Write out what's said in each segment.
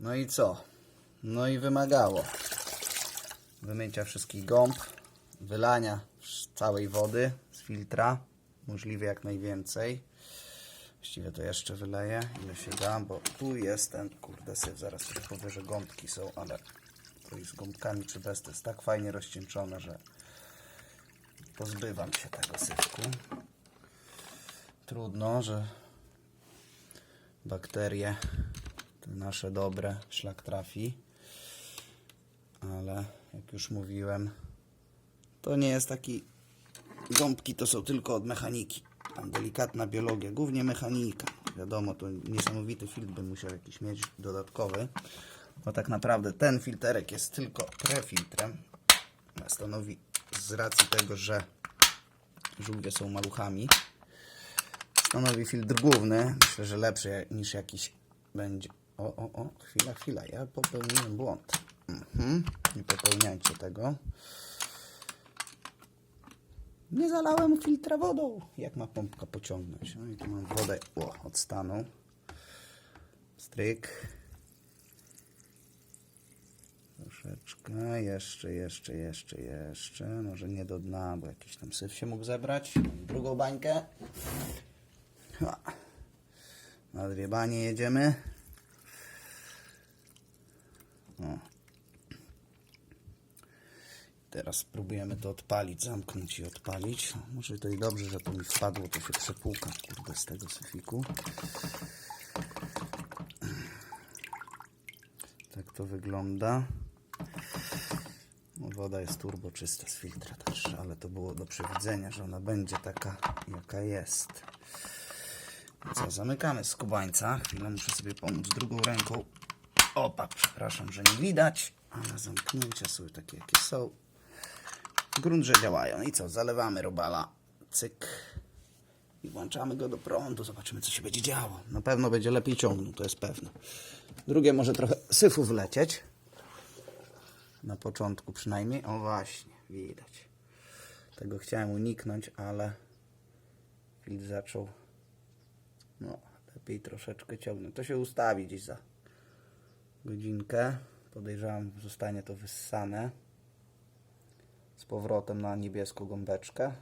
No i co? No i wymagało wymycia wszystkich gąb, wylania całej wody z filtra, możliwie jak najwięcej. Właściwie to jeszcze wyleję, ile się da, bo tu jest ten, kurde syf, zaraz powiem, że gąbki są, ale to z gąbkami czy bez, to jest tak fajnie rozcieńczone, że pozbywam się tego syfku. Trudno, że bakterie te nasze dobre szlak trafi ale jak już mówiłem to nie jest taki gąbki to są tylko od mechaniki tam delikatna biologia, głównie mechanika wiadomo, to niesamowity filtr bym musiał jakiś mieć dodatkowy bo tak naprawdę ten filterek jest tylko prefiltrem stanowi z racji tego, że żółwie są maluchami stanowi filtr główny. Myślę, że lepszy niż jakiś będzie. O, o, o, chwila, chwila, ja popełniłem błąd. Mhm. Nie popełniajcie tego. Nie zalałem filtra wodą. Jak ma pompka pociągnąć? No i tu mam wodę o, od stanu. Stryk. Troszeczkę, jeszcze, jeszcze, jeszcze, jeszcze. Może nie do dna, bo jakiś tam syf się mógł zebrać. Drugą bańkę. Na dwie banie jedziemy. Teraz spróbujemy to odpalić, zamknąć i odpalić. Może to i dobrze, że to mi wpadło, to się przepłuka, kurde, z tego syfiku. Tak to wygląda. No, woda jest turbo czysta z filtra też, ale to było do przewidzenia, że ona będzie taka, jaka jest. Co, zamykamy skubańca. Chwilę muszę sobie pomóc drugą ręką. Opa, przepraszam, że nie widać, ale zamknięcia są takie, jakie są. Grunt, że działają. I co, zalewamy robala. Cyk. I włączamy go do prądu. Zobaczymy, co się będzie działo. Na pewno będzie lepiej ciągnął, to jest pewne. Drugie może trochę syfu wlecieć. Na początku przynajmniej. O właśnie, widać. Tego chciałem uniknąć, ale filtr zaczął no, lepiej troszeczkę ciągnąć. To się ustawi gdzieś za godzinkę. Podejrzewam, zostanie to wyssane powrotem na niebieską gąbeczkę.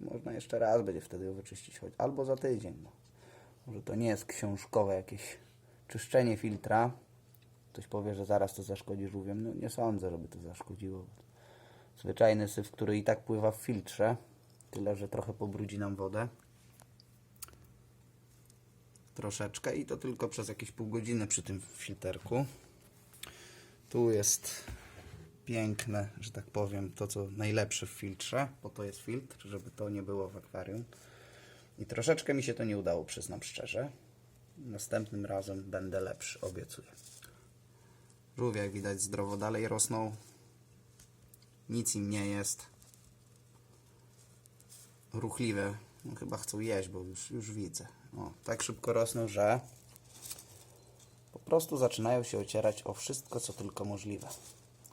Można jeszcze raz będzie wtedy ją wyczyścić, choć albo za tydzień. No. Może to nie jest książkowe jakieś czyszczenie filtra. Ktoś powie, że zaraz to zaszkodzi żółwiem. No nie sądzę, żeby to zaszkodziło. Zwyczajny syf, który i tak pływa w filtrze. Tyle, że trochę pobrudzi nam wodę troszeczkę i to tylko przez jakieś pół godziny przy tym filterku. Tu jest piękne, że tak powiem, to co najlepsze w filtrze, bo to jest filtr, żeby to nie było w akwarium. I troszeczkę mi się to nie udało, przyznam szczerze. Następnym razem będę lepszy, obiecuję. Żółwie, jak widać, zdrowo dalej rosną. Nic im nie jest. Ruchliwe. No, chyba chcą jeść, bo już, już widzę. O, tak szybko rosną, że po prostu zaczynają się ocierać o wszystko, co tylko możliwe.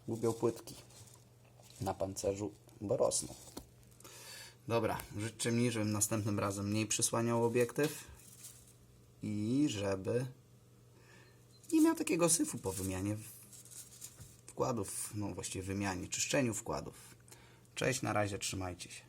Gubią płytki na pancerzu, bo rosną. Dobra, życzę mi, żebym następnym razem mniej przysłaniał obiektyw i żeby nie miał takiego syfu po wymianie wkładów, no właściwie wymianie, czyszczeniu wkładów. Cześć, na razie, trzymajcie się.